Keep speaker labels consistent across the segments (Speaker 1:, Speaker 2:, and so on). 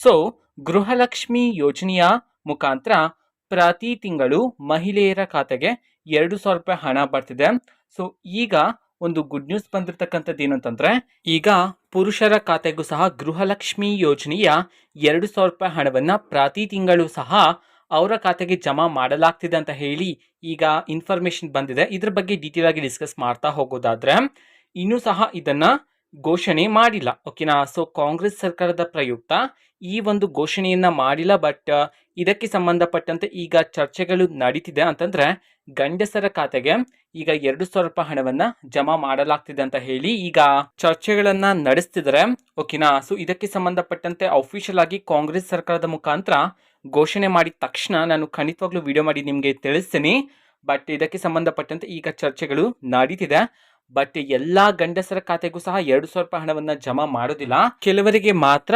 Speaker 1: So Gruhalakshmi ಯೋಜನೆಯ ಮುಖಾಂತರ ಪ್ರತಿ ತಿಂಗಳು ಮಹಿಳೆಯರ ಖಾತೆಗೆ ಎರಡು ಸಾವಿರ ರೂಪಾಯಿ ಹಣ ಬರ್ತಿದೆ. ಸೊ ಈಗ ಒಂದು ಗುಡ್ ನ್ಯೂಸ್ ಬಂದಿರತಕ್ಕಂಥದ್ದು ಏನು ಅಂತಂದ್ರೆ ಈಗ ಪುರುಷರ ಖಾತೆಗೂ ಸಹ ಗೃಹಲಕ್ಷ್ಮಿ ಯೋಜನೆಯ ಎರಡು ಸಾವಿರ ರೂಪಾಯಿ ಹಣವನ್ನು ಪ್ರತಿ ತಿಂಗಳು ಸಹ ಅವರ ಖಾತೆಗೆ ಜಮಾ ಮಾಡಲಾಗ್ತಿದೆ ಅಂತ ಹೇಳಿ ಈಗ ಇನ್ಫಾರ್ಮೇಶನ್ ಬಂದಿದೆ. ಇದ್ರ ಬಗ್ಗೆ ಡೀಟೇಲ್ ಆಗಿ ಡಿಸ್ಕಸ್ ಮಾಡ್ತಾ ಹೋಗೋದಾದ್ರೆ, ಇನ್ನೂ ಸಹ ಇದನ್ನ ಘೋಷಣೆ ಮಾಡಿಲ್ಲ. ಓಕೆನಾ? ಸೊ ಕಾಂಗ್ರೆಸ್ ಸರ್ಕಾರದ ಪ್ರಯುಕ್ತ ಈ ಒಂದು ಘೋಷಣೆಯನ್ನ ಮಾಡಿಲ್ಲ ಬಟ್ ಇದಕ್ಕೆ ಸಂಬಂಧಪಟ್ಟಂತೆ ಈಗ ಚರ್ಚೆಗಳು ನಡೀತಿದೆ ಅಂತಂದ್ರೆ ಗಂಡಸರ ಖಾತೆಗೆ ಈಗ ಎರಡು ಸಾವಿರ ರೂಪಾಯಿ ಹಣವನ್ನ ಜಮಾ ಮಾಡಲಾಗ್ತಿದೆ ಅಂತ ಹೇಳಿ ಈಗ ಚರ್ಚೆಗಳನ್ನು ನಡೆಸ್ತಿದ್ದಾರೆ ಓಕೆನಾ? ಸೊ ಇದಕ್ಕೆ ಸಂಬಂಧಪಟ್ಟಂತೆ ಅಫಿಷಿಯಲ್ ಆಗಿ ಕಾಂಗ್ರೆಸ್ ಸರ್ಕಾರದ ಮುಖಾಂತರ ಘೋಷಣೆ ಮಾಡಿದ ತಕ್ಷಣ ನಾನು ಖಂಡಿತವಾಗ್ಲೂ ವಿಡಿಯೋ ಮಾಡಿ ನಿಮಗೆ ತಿಳಿಸ್ತೀನಿ. ಬಟ್ ಇದಕ್ಕೆ ಸಂಬಂಧಪಟ್ಟಂತೆ ಈಗ ಚರ್ಚೆಗಳು ನಡೀತಿದೆ. ಬಟ್ ಎಲ್ಲಾ ಗಂಡಸರ ಖಾತೆಗೂ ಸಹ ಎರಡು ಸಾವಿರ ರೂಪಾಯಿ ಹಣವನ್ನ ಜಮಾ ಮಾಡೋದಿಲ್ಲ. ಕೆಲವರಿಗೆ ಮಾತ್ರ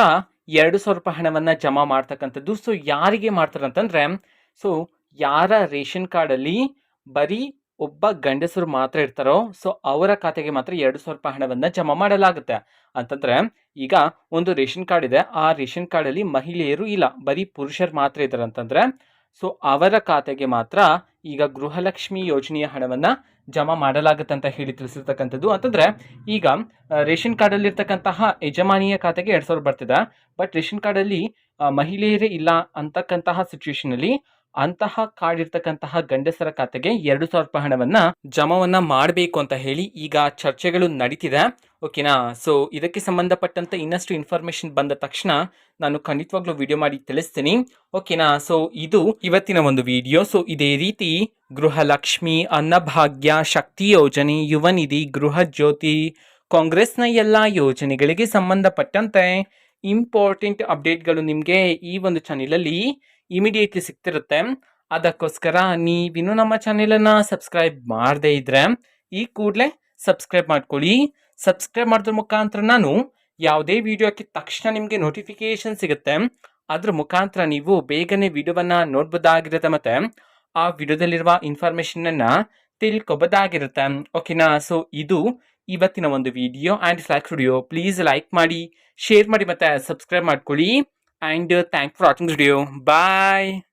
Speaker 1: ಎರಡು ಸಾವಿರ ರೂಪಾಯಿ ಹಣವನ್ನ ಜಮಾ ಮಾಡ್ತಕ್ಕಂಥದ್ದು. ಸೊ ಯಾರಿಗೆ ಮಾಡ್ತಾರೆ ಅಂತಂದ್ರೆ ಸೊ ಯಾರ ರೇಷನ್ ಕಾರ್ಡಲ್ಲಿ ಬರೀ ಒಬ್ಬ ಗಂಡಸರು ಮಾತ್ರ ಇರ್ತಾರೋ ಸೊ ಅವರ ಖಾತೆಗೆ ಮಾತ್ರ ಎರಡು ಸಾವಿರ ರೂಪಾಯಿ ಹಣವನ್ನ ಜಮಾ ಮಾಡಲಾಗುತ್ತೆ. ಅಂತಂದ್ರೆ, ಈಗ ಒಂದು ರೇಷನ್ ಕಾರ್ಡ್ ಇದೆ. ಆ ರೇಷನ್ ಕಾರ್ಡಲ್ಲಿ ಮಹಿಳೆಯರು ಇಲ್ಲ, ಬರೀ ಪುರುಷರು ಮಾತ್ರ ಇದ್ದಾರೆ ಅಂತಂದ್ರೆ ಸೊ ಅವರ ಖಾತೆಗೆ ಮಾತ್ರ ಈಗ ಗೃಹಲಕ್ಷ್ಮಿ ಯೋಜನೆಯ ಹಣವನ್ನ ಜಮಾ ಮಾಡಲಾಗುತ್ತೆ ಹೇಳಿ ತಿಳಿಸಿರ್ತಕ್ಕಂಥದ್ದು. ಅಂತಂದ್ರೆ, ಈಗ ರೇಷನ್ ಕಾರ್ಡಲ್ಲಿರ್ತಕ್ಕಂತಹ ಯಜಮಾನಿಯ ಖಾತೆಗೆ ಎರಡು ಸಾವಿರ ಬರ್ತಿದೆ. ಬಟ್ ರೇಷನ್ ಕಾರ್ಡಲ್ಲಿ ಮಹಿಳೆಯರೇ ಇಲ್ಲ ಅಂತಕ್ಕಂತಹ ಸಿಚುವೇಶನ್ ಅಲ್ಲಿ ಅಂತಹ ಕಾರ್ಡ್ ಇರ್ತಕ್ಕಂತಹ ಗಂಡಸರ ಖಾತೆಗೆ ಎರಡು ಸಾವಿರ ರೂಪಾಯಿ ಹಣವನ್ನ ಜಮಾವನ್ನ ಮಾಡಬೇಕು ಅಂತ ಹೇಳಿ ಈಗ ಚರ್ಚೆಗಳು ನಡೀತಿದೆ. ಓಕೆನಾ? ಸೊ ಇದಕ್ಕೆ ಸಂಬಂಧಪಟ್ಟಂತೆ ಇನ್ನಷ್ಟು ಇನ್ಫಾರ್ಮೇಶನ್ ಬಂದ ತಕ್ಷಣ ನಾನು ಖಂಡಿತವಾಗ್ಲೂ ವಿಡಿಯೋ ಮಾಡಿ ತಿಳಿಸ್ತೀನಿ. ಓಕೆನಾ? ಸೊ ಇದು ಇವತ್ತಿನ ಒಂದು ವಿಡಿಯೋ ಸೊ ಇದೇ ರೀತಿ ಗೃಹಲಕ್ಷ್ಮಿ, ಅನ್ನಭಾಗ್ಯ, ಶಕ್ತಿ ಯೋಜನೆ ಯುವ ನಿಧಿ ಗೃಹ ಜ್ಯೋತಿ, ಕಾಂಗ್ರೆಸ್ನ ಎಲ್ಲ ಯೋಜನೆಗಳಿಗೆ ಸಂಬಂಧಪಟ್ಟಂತೆ ಇಂಪಾರ್ಟೆಂಟ್ ಅಪ್ಡೇಟ್ಗಳು ನಿಮಗೆ ಈ ಒಂದು ಚಾನೆಲಲ್ಲಿ ಇಮಿಡಿಯೇಟ್ಲಿ ಸಿಗ್ತಿರುತ್ತೆ. ಅದಕ್ಕೋಸ್ಕರ ನೀವಿನ್ನೂ ನಮ್ಮ ಚಾನೆಲನ್ನು ಸಬ್ಸ್ಕ್ರೈಬ್ ಮಾಡದೇ ಇದ್ರೆ ಈ ಕೂಡಲೇ ಸಬ್ಸ್ಕ್ರೈಬ್ ಮಾಡ್ಕೊಳ್ಳಿ. ಸಬ್ಸ್ಕ್ರೈಬ್ ಮಾಡಿದ್ರ ಮುಖಾಂತರ ನಾನು ಯಾವುದೇ ವಿಡಿಯೋ ಹಾಕಿದ ತಕ್ಷಣ ನಿಮಗೆ ನೋಟಿಫಿಕೇಶನ್ ಸಿಗುತ್ತೆ. ಅದ್ರ ಮುಖಾಂತರ ನೀವು ಬೇಗನೆ ವಿಡಿಯೋವನ್ನು ನೋಡ್ಬೋದಾಗಿರುತ್ತೆ ಮತ್ತೆ ಆ ವಿಡಿಯೋದಲ್ಲಿರುವ ಇನ್ಫಾರ್ಮೇಷನನ್ನು ತಿಳ್ಕೊಬೋದಾಗಿರುತ್ತೆ. ಓಕೆನಾ ಸೊ ಇದು ಇವತ್ತಿನ ಒಂದು video and vlog video please like ಮಾಡಿ ಶೇರ್ ಮಾಡಿ ಮತ್ತೆ ಸಬ್ಸ್ಕ್ರೈಬ್ ಮಾಡ್ಕೊಳ್ಳಿ. And thank for watching video bye